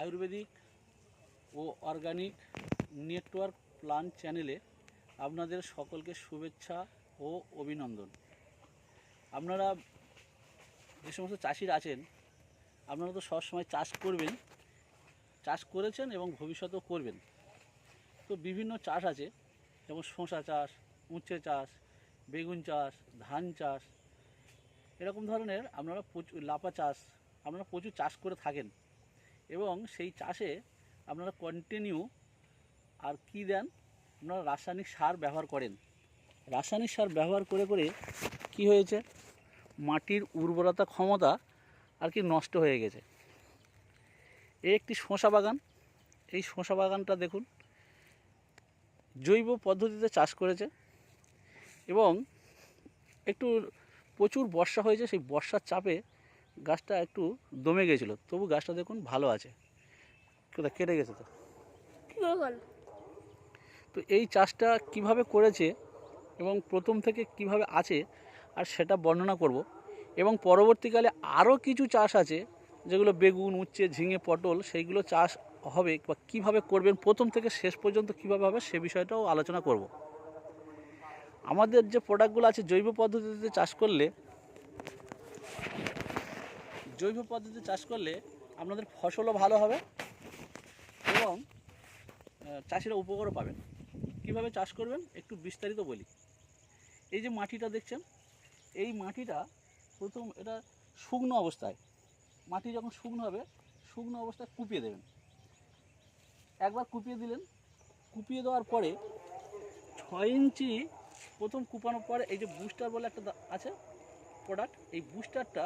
আয়ুর্বেদিক ও organic network plan চ্যানেলে আপনাদের সকলকে শুভেচ্ছা ও অভিনন্দন। আপনারা যে সমস্ত চাষিরা আছেন, আপনারা তো সবসময় চাষ করবেন, চাষ করেছেন এবং ভবিষ্যতেও করবেন। তো বিভিন্ন চাষ আছে, যেমন শসা চাষ, উচ্ছে চাষ, বেগুন চাষ, ধান চাষ, এরকম ধরনের আপনারা প্রচুর লাপা চাষ, আপনারা প্রচুর চাষ করে থাকেন। এবং সেই চাষে আপনারা কন্টিনিউ আর কি দেন? আপনারা রাসায়নিক সার ব্যবহার করেন। রাসায়নিক সার ব্যবহার করে করে কি হয়েছে? মাটির উর্বরতা ক্ষমতা আর কি নষ্ট হয়ে গেছে। এই একটি শসা বাগান, এই শসা বাগানটা দেখুন, জৈব পদ্ধতিতে চাষ করেছে এবং একটু প্রচুর বর্ষা হয়েছে, সেই বর্ষার চাপে গাছটা একটু দমে গেছিল তবু গাছটা দেখুন ভালো আছে। কোথায় কেটে গেছে তো? তো এই চাষটা কীভাবে করেছে এবং প্রথম থেকে কীভাবে আছে আর সেটা বর্ণনা করব। এবং পরবর্তীকালে আরও কিছু চাষ আছে যেগুলো বেগুন উচ্ছে ঝিঙে পটল সেইগুলো চাষ হবে বা কীভাবে করবেন প্রথম থেকে শেষ পর্যন্ত কীভাবে হবে সে বিষয়টাও আলোচনা করব। আমাদের যে প্রোডাক্টগুলো আছে জৈব পদ্ধতিতে চাষ করলে জৈব পদ্ধতিতে চাষ করলে আপনাদের ফসলও ভালো হবে এবং চাষিরা উপকারও পাবেন। কীভাবে চাষ করবেন একটু বিস্তারিত বলি। এই যে মাটিটা দেখছেন, এই মাটিটা প্রথম এটা শুকনো অবস্থায়। মাটি যখন শুকনো হবে, শুকনো অবস্থায় কুপিয়ে দেবেন। একবার কুপিয়ে দিলেন, কুপিয়ে দেওয়ার পরে ছয় ইঞ্চি প্রথম কুপানোর পরে এই যে বুস্টার বলে একটা আছে প্রোডাক্ট এই বুস্টারটা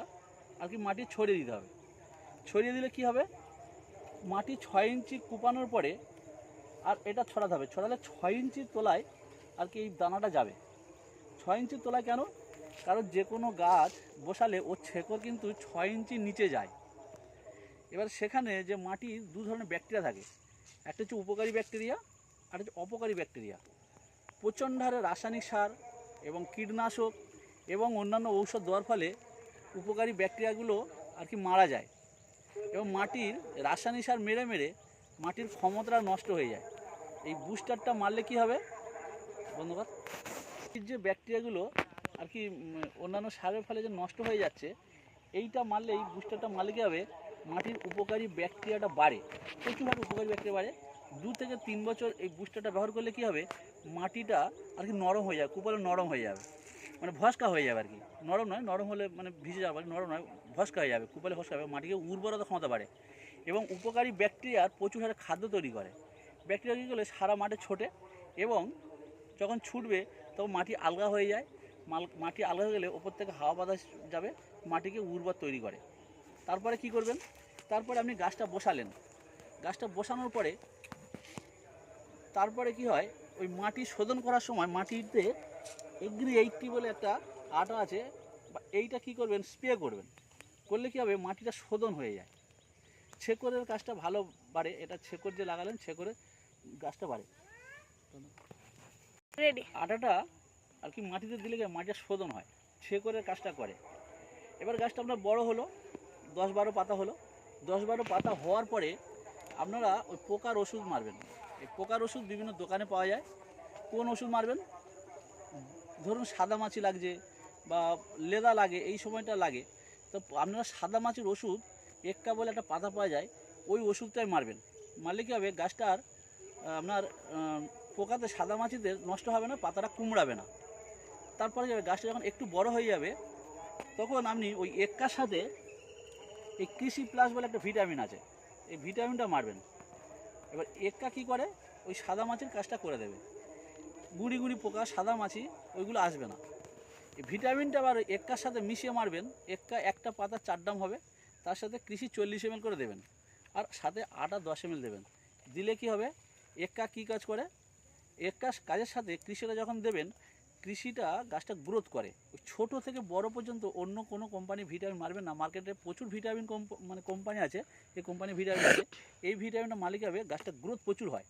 আর কি মাটি ছড়িয়ে দিতে হবে। ছড়িয়ে দিলে কি হবে? মাটি ছয় ইঞ্চি কুপানোর পরে আর এটা ছড়াতে হবে। ছড়ালে ছয় ইঞ্চির তোলায় আর কি এই দানাটা যাবে। ছয় ইঞ্চির তোলায় কেন? কারণ যে কোনো গাছ বসালে ও ছেকর কিন্তু ছয় ইঞ্চির নিচে যায়। এবার সেখানে যে মাটির দু ধরনের ব্যাকটেরিয়া থাকে। একটা হচ্ছে উপকারী ব্যাকটেরিয়া আর হচ্ছে অপকারী ব্যাকটেরিয়া প্রচণ্ড হারে রাসায়নিক সার এবং কীটনাশক এবং অন্যান্য ঔষধ দেওয়ার ফলে উপকারী ব্যাকটেরিয়াগুলো আর কি মারা যায়। এবং মাটির রাসায়নিক সার মেরে মেরে মাটির ক্ষমতা নষ্ট হয়ে যায়। এই বুস্টারটা মারলে কি হবে? বন্ধুগণ যে ব্যাকটেরিয়াগুলো আর কি অন্যান্য সারের ফলে যে নষ্ট হয়ে যাচ্ছে, এইটা মারলে, এই বুস্টারটা মারলে কি হবে? মাটির উপকারী ব্যাকটেরিয়াটা বাড়ে। প্রচুরভাবে উপকারী ব্যাকটেরিয়া বাড়ে। দু থেকে তিন বছর এই বুস্টারটা ব্যবহার করলে কি হবে? মাটিটা আর কি নরম হয়ে যাবে কুপালে নরম হয়ে যাবে। মানে ভস্কা হয়ে যাবে আর কি। নরম নয়, নরম হলে মানে ভিজে যাবে নরম নয়, ভস্কা হয়ে যাবে, কুপালে ভস্কা হবে মাটিকে উর্বরতা ক্ষমতা বাড়ে। এবং উপকারী ব্যাকটেরিয়ার প্রচুর হারে খাদ্য তৈরি করে। ব্যাকটেরিয়া কী করলে? সারা মাঠে ছোটে এবং যখন ছুটবে, তখন মাটি আলগা হয়ে যায়। মাল, মাটি আলগা হয়ে গেলে ওপর থেকে হাওয়া বাতাস যাবে, মাটিকে উর্বর তৈরি করে। তারপরে কি করবেন? তারপরে আপনি গাছটা বসালেন। গাছটা বসানোর পরে, তারপরে কি হয়? ওই মাটি শোধন করার সময় মাটিতে এগ্রি এইটটি বলে একটা আটা আছে বা এইটা কি করবেন স্প্রে করবেন। করলে কি হবে মাটিটা শোধন হয়ে যায়। ছেকরের গাছটা ভালো বাড়ে এটা ছেকর যে লাগালেন ছেকরে গাছটা বাড়ে। আটাটা আর কি মাটিতে দিলে কি মাটিটা শোধন হয় ছেকরের কাজটা করে। এবার গাছটা আপনার বড় হলো দশ বারো পাতা হলো। দশ বারো পাতা হওয়ার পরে আপনারা ওই পোকার ওষুধ মারবেন। এই পোকার ওষুধ বিভিন্ন দোকানে পাওয়া যায়। কোন ওষুধ মারবেন? ধরুন সাদা মাছি লাগছে বা লেদা লাগে, এই সময়টা লাগে, তো আপনারা সাদা মাছির ওষুধ এক্কা বলে একটা পাতা পাওয়া যায়, ওই ওষুধটাই মারবেন। মারলে কী হবে? গাছটার আপনার পোকাতে সাদা মাছিতে নষ্ট হবে না, পাতাটা কুমড়াবে না। তারপরে যাবে, গাছটা যখন একটু বড় হয়ে যাবে, তখন আপনি ওই এক্কার সাথে এই কৃষি প্লাস বলে একটা ভিটামিন আছে, এই ভিটামিনটা মারবেন। এবার এক্কা কী করে? ওই সাদা মাছির কাজটা করে দেবে। গুড়ি গুড়ি পোকা, সাদা মাছি, ওইগুলো আসবে না। ভিটামিনটা আবার এক্কার সাথে মিশিয়ে মারবেন এক্কা একটা পাতা চার ডাম হবে, তার সাথে কৃষি চল্লিশ এমএল করে দেবেন। আর সাথে আটা দশ এমএল দেবেন। দিলে কি হবে? এক্কা কী কাজ করে? এক্কা কাজের সাথে কৃষিটা যখন দেবেন, কৃষিটা গাছটা গ্রোথ করে। ছোটো থেকে বড় পর্যন্ত অন্য কোনো কোম্পানি ভিটামিন মারবেন না। মার্কেটে প্রচুর ভিটামিন মানে কোম্পানি আছে, এই কোম্পানি ভিটামিন আছে। এই ভিটামিনটা মালিক হবে গাছটা গ্রোথ প্রচুর হয়।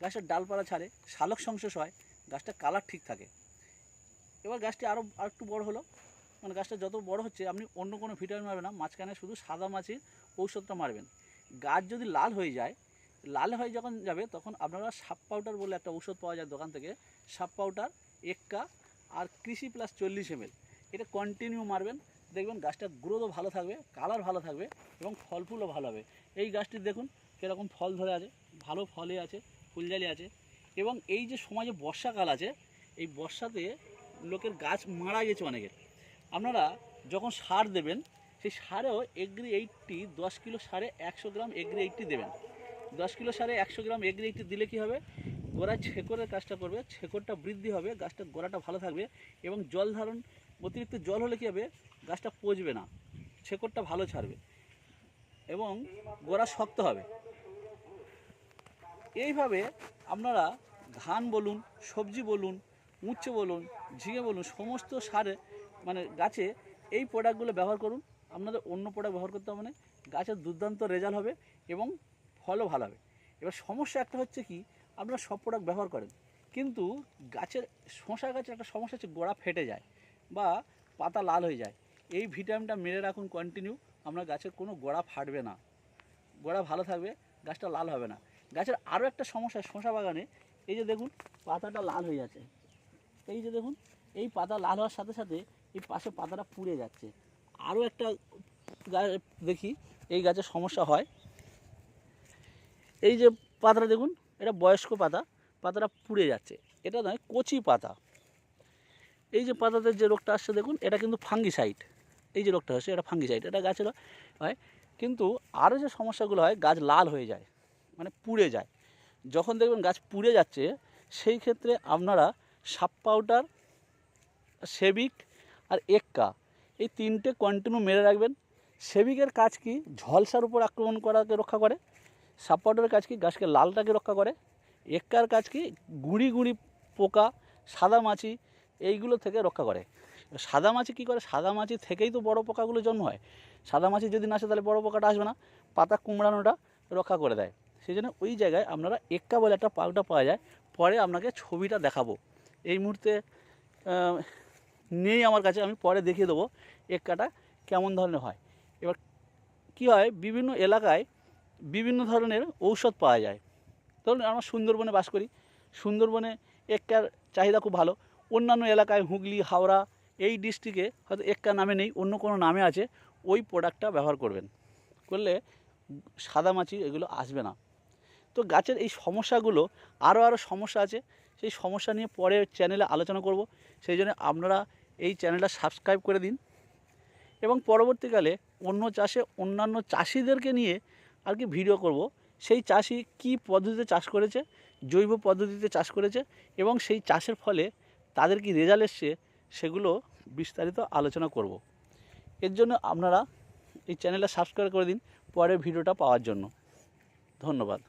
গাছটার ডালপালা ছাড়ে, শালক সংশ্লেষ হয়। গাছটা কালার ঠিক থাকে। এবার গাছটি আরও আর একটু বড় হলো। মানে গাছটা যত বড় হচ্ছে, আপনি অন্য কোনো ভিটামিন মারবেন না। মাঝখানে শুধু সাদা মাছির ঔষধটা মারবেন। গাছ যদি লাল হয়ে যায়, লাল হয়ে যখন যাবে, তখন আপনারা সাপ পাউডার বলে একটা ঔষধ পাওয়া যায় দোকান থেকে। সাপ পাউডার এক্কা আর কৃষি প্লাস চল্লিশ এম এটা কন্টিনিউ মারবেন। দেখবেন গাছটার গ্রোথও ভালো থাকবে কালার ভালো থাকবে এবং ফল ফুলও ভালো হবে। এই গাছটি দেখুন, কীরকম ফল ধরে আছে। ভালো ফলে আছে ফুলজালি আছে। এবং এই যে সমাজে বর্ষাকাল আছে, এই বর্ষাতে লোকের গাছ মারা গেছে অনেকের আপনারা যখন সার দেবেন, সেই সারেও এগ্রি এইটটি দশ কিলো সারে একশো গ্রাম এগ্রি এইটটি দেবেন। দশ কিলো সারে একশো গ্রাম এগ্রি এইটটি দিলে কি হবে? গোড়ায় ছেকরের কাজটা করবে, ছেকরটা বৃদ্ধি হবে গাছটার গোড়াটা ভালো থাকবে এবং জল ধারণ, অতিরিক্ত জল হলে কী হবে? গাছটা পচবে না, ছেকরটা ভালো ছাড়বে এবং গোড়া শক্ত হবে। এইভাবে আপনারা ধান বলুন, সবজি বলুন উচ্ছে বলুন, ঝিঙে বলুন, সমস্ত সারে মানে গাছে এই প্রোডাক্টগুলো ব্যবহার করুন। আপনাদের অন্য প্রোডাক্ট ব্যবহার করতে হবে না গাছের দুর্দান্ত রেজাল্ট হবে এবং ফলও ভালো হবে। এবার সমস্যা একটা হচ্ছে কি, আপনারা সব প্রোডাক্ট ব্যবহার করেন, কিন্তু গাছের শশা গাছের একটা সমস্যা হচ্ছে গোড়া ফেটে যায় বা পাতা লাল হয়ে যায়। এই ভিটামিনটা মেরে রাখুন কন্টিনিউ আপনার গাছের কোনো গোড়া ফাটবে না। গোড়া ভালো থাকবে, গাছটা লাল হবে না। গাছের আরও একটা সমস্যা শশা বাগানে, এই যে দেখুন, পাতাটা লাল হয়ে যাচ্ছে। এই যে দেখুন, এই পাতা লাল হওয়ার সাথে সাথে এই পাশে পাতাটা পুড়ে যাচ্ছে। আরও একটা দেখি, এই গাছের সমস্যা হয়। এই যে পাতাটা দেখুন, এটা বয়স্ক পাতা, পাতাটা পুড়ে যাচ্ছে। এটা নয়, কচি পাতা। এই যে পাতাতে যে রোগটা আসছে দেখুন, এটা কিন্তু ফাঙ্গিসাইড। এই যে রোগটা হচ্ছে, এটা ফাঙ্গিসাইড, এটা গাছের হয়। কিন্তু আরও যে সমস্যাগুলো হয়, গাছ লাল হয়ে যায়। মানে পুড়ে যায়। যখন দেখবেন গাছ পুড়ে যাচ্ছে, সেই ক্ষেত্রে আপনারা সাপ পাউডার, সেবিক আর এক্কা এই তিনটে কন্টিনিউ মেরে রাখবেন। সেবিকের কাজ কি? ঝলসার উপর আক্রমণ করাকে রক্ষা করে, সাপ পাউডারের কাজ কি? গাছকে লালটাকে রক্ষা করে। এক্কার কাজ কি? গুঁড়ি গুঁড়ি পোকা, সাদা মাছি এইগুলো থেকে রক্ষা করে। সাদা মাছি কী করে? সাদা মাছি থেকেই তো বড় পোকাগুলো জন্ম হয়। সাদা মাছি যদি না আসে, তাহলে বড় পোকাটা আসবে না। পাতা কুমড়ানোটা রক্ষা করে দেয়। সেই জন্য ওই জায়গায় আপনারা এক্কা বলে একটা পাউডার পাওয়া যায়। পরে আপনাকে ছবিটা দেখাবো। এই মুহূর্তে নেই আমার কাছে, আমি পরে দেখিয়ে দেবো এক্কাটা কেমন ধরনের হয়। এবার কি হয়, বিভিন্ন এলাকায় বিভিন্ন ধরনের ঔষধ পাওয়া যায়। ধরুন আমরা সুন্দরবনে বাস করি। সুন্দরবনে এক্কার চাহিদা খুব ভালো। অন্যান্য এলাকায় হুগলি, হাওড়া এই ডিস্ট্রিক্টে হয়তো এক্কা নামে নেই, অন্য কোনো নামে আছে, ওই প্রোডাক্টটা ব্যবহার করবেন। করলে সাদা মাছি এগুলো আসবে না। তো গাছের এই সমস্যাগুলো আরও আরও সমস্যা আছে, সেই সমস্যা নিয়ে পরে চ্যানেলে আলোচনা করব। সেই জন্য আপনারা এই চ্যানেলটা সাবস্ক্রাইব করে দিন। এবং পরবর্তীকালে অন্য চাষে অন্যান্য চাষিদেরকে নিয়ে আর কি ভিডিও করব। সেই চাষি কী পদ্ধতিতে চাষ করেছে, জৈব পদ্ধতিতে চাষ করেছে এবং সেই চাষের ফলে তাদের কি রেজাল্ট এসছে, সেগুলো বিস্তারিত আলোচনা করব। এর জন্য আপনারা এই চ্যানেলটা সাবস্ক্রাইব করে দিন পরের ভিডিওটা পাওয়ার জন্য। ধন্যবাদ।